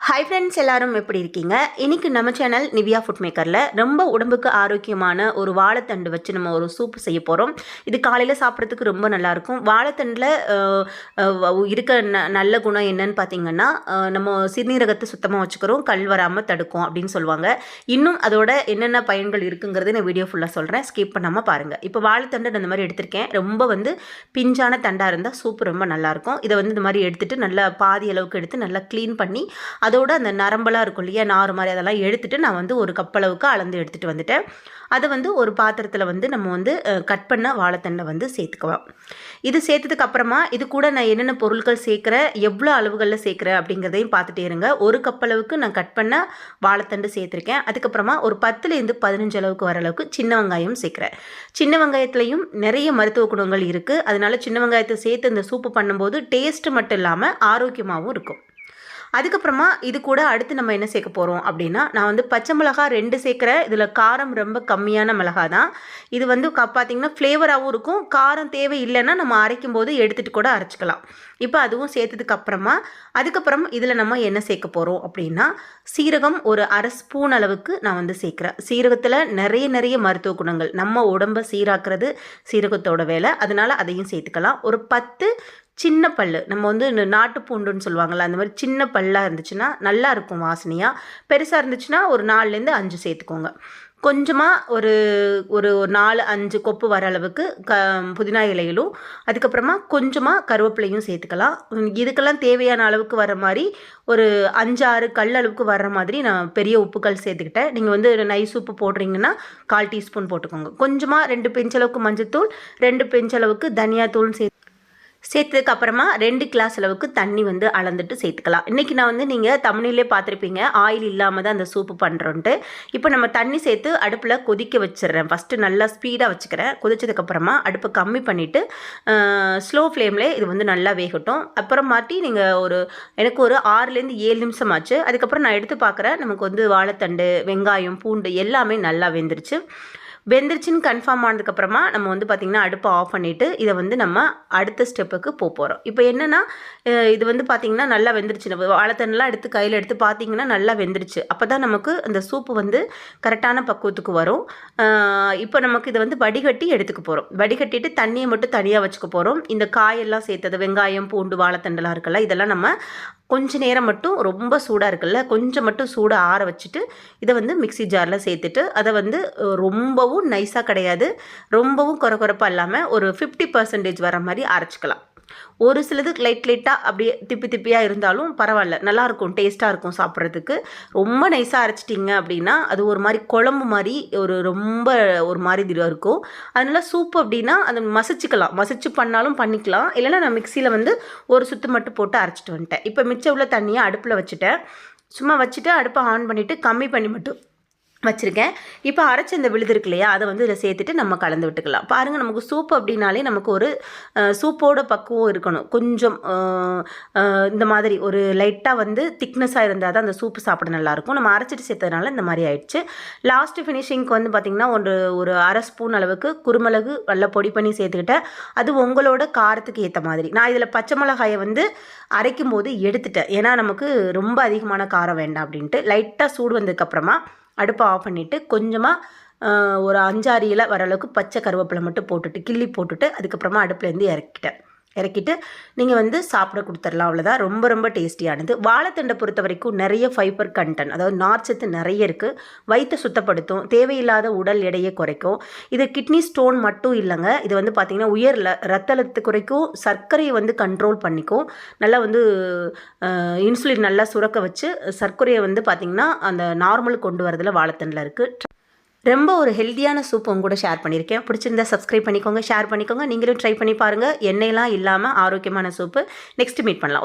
Hi friends எல்லாரும் எப்படி இருக்கீங்க? இன்னைக்கு நம்ம சேனல் நிவியா ஃபுட் மேக்கரில் ரொம்ப உடம்புக்கு ஆரோக்கியமான ஒரு வாழைத்தண்டு வச்சு நம்ம ஒரு சூப் செய்ய போகிறோம் இது காலையில் சாப்பிட்றதுக்கு ரொம்ப நல்லாயிருக்கும் வாழைத்தண்டில் இருக்க ந நல்ல குணம் என்னன்னு பார்த்தீங்கன்னா நம்ம சிறுநீரகத்தை சுத்தமாக வச்சுக்கிறோம். கல் வராமல் தடுக்கும் அப்படின்னு சொல்லுவாங்க. இன்னும் அதோட என்னென்ன பயன்கள் இருக்குங்கிறது நான் வீடியோ ஃபுல்லாக சொல்கிறேன் ஸ்கிப் பண்ணாமல் பாருங்கள் இப்போ வாழைத்தண்டு நான் இந்த மாதிரி எடுத்திருக்கேன். ரொம்ப வந்து பிஞ்சான தண்டாக இருந்தால் சூப் ரொம்ப நல்லாயிருக்கும் இதை வந்து இந்த மாதிரி எடுத்துகிட்டு நல்லா பாதி அளவுக்கு எடுத்து நல்லா க்ளீன் பண்ணி அதோட அந்த நரம்பெல்லாம் இருக்கும் இல்லையா நார் மாதிரி அதெல்லாம் எடுத்துகிட்டு நான் வந்து ஒரு கப்பளவுக்கு அளந்து எடுத்துகிட்டு வந்துட்டேன். அதை வந்து ஒரு பாத்திரத்தில் வந்து நம்ம வந்து கட் பண்ண வாழைத்தண்டை வந்து சேர்த்துக்குவோம் இது சேர்த்ததுக்கு அப்புறமா இது கூட நான் என்னென்ன பொருட்கள் சேர்க்குறேன் எவ்வளோ அளவுகளில் சேர்க்குறேன் அப்படிங்கிறதையும் பார்த்துட்டே இருங்க. ஒரு கப்பளவுக்கு நான் கட் பண்ண வாழைத்தண்டு சேர்த்துருக்கேன். அதுக்கப்புறமா ஒரு பத்துலேருந்து பதினஞ்சு அளவுக்கு வர அளவுக்கு சின்ன வெங்காயம் சேர்க்குறேன். சின்ன வெங்காயத்துலேயும் நிறைய மருத்துவ குணங்கள் இருக்குது அதனால சின்ன வெங்காயத்தை சேர்த்து இந்த சூப்பு பண்ணும்போது டேஸ்ட்டு மட்டும் இல்லாமல் ஆரோக்கியமாகவும் இருக்கும். அதுக்கப்புறமா இது கூட அடுத்து நம்ம என்ன சேர்க்க போகிறோம் அப்படின்னா நான் வந்து பச்சை மிளகா ரெண்டு சேர்க்குறேன் இதில் காரம் ரொம்ப கம்மியான மிளகா தான் இது வந்து பார்த்திங்கன்னா பார்த்தீங்கன்னா ஃப்ளேவராகவும் இருக்கும். காரம் தேவை இல்லைன்னா நம்ம அரைக்கும் போது எடுத்துகிட்டு கூட அரைச்சிக்கலாம். இப்போ அதுவும் சேர்த்ததுக்கு அப்புறமா அதுக்கப்புறம் இதில் நம்ம என்ன சேர்க்க போகிறோம் அப்படின்னா சீரகம் ஒரு அரை ஸ்பூன் அளவுக்கு நான் வந்து சேர்க்குறேன். சீரகத்தில் நிறைய நிறைய மருத்துவ குணங்கள். நம்ம உடம்பை சீராக்குறது சீரகத்தோட வேலை. அதனால் அதையும் சேர்த்துக்கலாம். ஒரு பத்து சின்ன பல் நம்ம வந்து நாட்டு பூண்டுன்னு சொல்லுவாங்கள்ல அந்த மாதிரி சின்ன பல்லாக இருந்துச்சுன்னா நல்லா இருக்கும் வாசனையாக பெருசாக இருந்துச்சுன்னா ஒரு நாலுலேருந்து அஞ்சு சேர்த்துக்கோங்க. கொஞ்சமாக ஒரு ஒரு நாலு அஞ்சு கொப்பு வர அளவுக்கு க புதினா இலையிலும் அதுக்கப்புறமா கொஞ்சமாக கருவேப்பிலையும் சேர்த்துக்கலாம். இதுக்கெல்லாம் தேவையான அளவுக்கு வர மாதிரி ஒரு அஞ்சாறு கல் அளவுக்கு வர்ற மாதிரி நான் பெரிய உப்புக்கல் சேர்த்துக்கிட்டேன். நீங்கள் வந்து நைஸ் உப்பு போடுறீங்கன்னா கால் டீஸ்பூன் போட்டுக்கோங்க. கொஞ்சமாக ரெண்டு பெஞ்சளவுக்கு மஞ்சத்தூள் ரெண்டு பெஞ்சளவுக்கு தனியாத்தூள் சேர்த்து சேர்த்ததுக்கு அப்புறமா ரெண்டு கிளாஸ் அளவுக்கு தண்ணி வந்து அளந்துட்டு சேர்த்துக்கலாம். இன்றைக்கி நான் வந்து நீங்கள் தமிழிலே பார்த்துருப்பீங்க ஆயில் இல்லாமல் தான் அந்த சூப்பு பண்ணுறோன்ட்டு இப்போ நம்ம தண்ணி சேர்த்து அடுப்பில் கொதிக்க வச்சிடுறேன். ஃபஸ்ட்டு நல்லா ஸ்பீடாக வச்சுக்கிறேன். கொதிச்சதுக்கப்புறமா அடுப்பை கம்மி பண்ணிவிட்டு ஸ்லோ ஃப்ளேமில் இது வந்து நல்லா வேகட்டும். அப்புறமாட்டி நீங்கள் ஒரு எனக்கு ஒரு ஆறுலேருந்து ஏழு நிமிஷம் ஆச்சு அதுக்கப்புறம் நான் எடுத்து பார்க்குறேன். நமக்கு வந்து வாழைத்தண்டு வெங்காயம் பூண்டு எல்லாமே நல்லா வெந்துருச்சு. வெந்துருச்சுன்னு கன்ஃபார்ம் ஆனதுக்கப்புறமா நம்ம வந்து பார்த்திங்கன்னா அடுப்பை ஆஃப் பண்ணிவிட்டு இதை வந்து நம்ம அடுத்த ஸ்டெப்புக்கு போக போகிறோம் இப்போ என்னென்னா இது வந்து பார்த்திங்கன்னா நல்லா வெந்துருச்சு. நம்ம எடுத்து கையில் எடுத்து பார்த்தீங்கன்னா நல்லா வெந்துருச்சு. அப்போ தான் நமக்கு அந்த சூப்பு வந்து கரெக்டான பக்குவத்துக்கு வரும். இப்போ நமக்கு இதை வந்து வடிகட்டி எடுத்துக்க போகிறோம் வடிகட்டிட்டு தண்ணியை மட்டும் தனியாக வச்சுக்க போகிறோம் இந்த காயெல்லாம் சேர்த்தது வெங்காயம் பூண்டு வாழைத்தண்டெல்லாம் இருக்குல்ல இதெல்லாம் நம்ம கொஞ்ச நேரம் மட்டும் ரொம்ப சூடாக இருக்குல்ல கொஞ்சம் மட்டும் சூடாக ஆற வச்சுட்டு இதை வந்து மிக்ஸி ஜாரில் சேர்த்துட்டு அதை வந்து ரொம்பவும் ரொம்பவும் நைஸாக கிடையாது. ரொம்பவும் குறை குறைப்பாக இல்லாமல் ஒரு ஃபிஃப்டி பர்சன்டேஜ் வர மாதிரி அரைச்சிக்கலாம். ஒரு சிலது லைட் லைட்டாக அப்படியே திப்பி திப்பியாக இருந்தாலும் பரவாயில்ல. நல்லாயிருக்கும் டேஸ்ட்டாக இருக்கும் சாப்பிட்றதுக்கு. ரொம்ப நைஸாக அரைச்சிட்டிங்க அப்படின்னா அது ஒரு மாதிரி குழம்பு மாதிரி ஒரு ரொம்ப ஒரு மாதிரி இருக்கும். அதனால சூப் அப்படின்னா அதை மசிச்சுக்கலாம். மசிச்சு பண்ணாலும் பண்ணிக்கலாம். இல்லைன்னா நான் மிக்சியில் வந்து ஒரு சுத்து மட்டும் போட்டு அரைச்சிட்டு வந்துட்டேன். இப்போ மிச்சம் உள்ள தண்ணியை அடுப்பில் வச்சுட்டேன். சும்மா வச்சுட்டு அடுப்பை ஆன் பண்ணிவிட்டு கம்மி பண்ணி மட்டும் வச்சுருக்கேன். இப்போ அரைச்ச இந்த விழுது இருக்கு இல்லையா அதை வந்து இதில் சேர்த்துட்டு நம்ம கலந்து விட்டுக்கலாம். பாருங்கள் நமக்கு சூப் அப்படின்னாலே நமக்கு ஒரு சூப்போட பக்குவம் இருக்கணும். கொஞ்சம் இந்த மாதிரி ஒரு லைட்டாக வந்து திக்னஸாக இருந்தால் தான் அந்த சூப்பு சாப்பிட நல்லாயிருக்கும். நம்ம அரைச்சிட்டு சேர்த்ததுனால இந்த மாதிரி ஆயிடுச்சு. லாஸ்ட்டு ஃபினிஷிங்க்கு வந்து பார்த்திங்கன்னா ஒரு ஒரு அரை ஸ்பூன் அளவுக்கு குருமிளகு நல்லா பொடி பண்ணி சேர்த்துக்கிட்டேன். அது உங்களோட காரத்துக்கு ஏற்ற மாதிரி. நான் இதில் பச்சை மிளகாயை வந்து அரைக்கும் போது எடுத்துட்டேன். ஏன்னா நமக்கு ரொம்ப அதிகமான காரம் வேண்டாம் அப்படின்ட்டு. லைட்டாக சூடு வந்ததுக்கப்புறமா அடுப்பை ஆஃப் பண்ணிவிட்டு கொஞ்சமாக ஒரு அஞ்சாறு இலை வர அளவுக்கு பச்சை கருவேப்பிலை மட்டும் போட்டுட்டு கிள்ளி போட்டுட்டு அதுக்கப்புறமா அடுப்புலேருந்து இறக்கிட்டேன். இறக்கிட்டு நீங்கள் வந்து சாப்பிட கொடுத்துடலாம் அவ்வளோதான் ரொம்ப ரொம்ப டேஸ்டியானது. வாழைத்தண்டை பொறுத்த வரைக்கும் நிறைய ஃபைபர் கண்டென்ட் அதாவது நார்ச்சத்து நிறைய இருக்குது வயிற்றை சுத்தப்படுத்தும் தேவையில்லாத உடல் எடையை குறைக்கும். இது கிட்னி ஸ்டோன் மட்டும் இல்லைங்க. இது வந்து பார்த்திங்கன்னா உயர் ரத்த அழுத்தத்தை குறைக்கும் சர்க்கரையை வந்து கண்ட்ரோல் பண்ணிக்கும். நல்லா வந்து இன்சுலின் நல்லா சுரக்க வச்சு சர்க்கரையை வந்து பார்த்திங்கன்னா அந்த நார்மல் கொண்டு வரதில் வாழைத்தண்டில் இருக்குது ரொம்ப ஒரு ஹெல்த்தியான சூப் உங்க கூட ஷேர் பண்ணியிருக்கேன். பிடிச்சிருந்தா சப்ஸ்கிரைப் பண்ணிக்கோங்க ஷேர் பண்ணிக்கோங்க. நீங்களும் ட்ரை பண்ணி பாருங்கள் எண்ணெயெல்லாம் இல்லாமல் ஆரோக்கியமான சூப்பு நெக்ஸ்ட் மீட் பண்ணலாம்.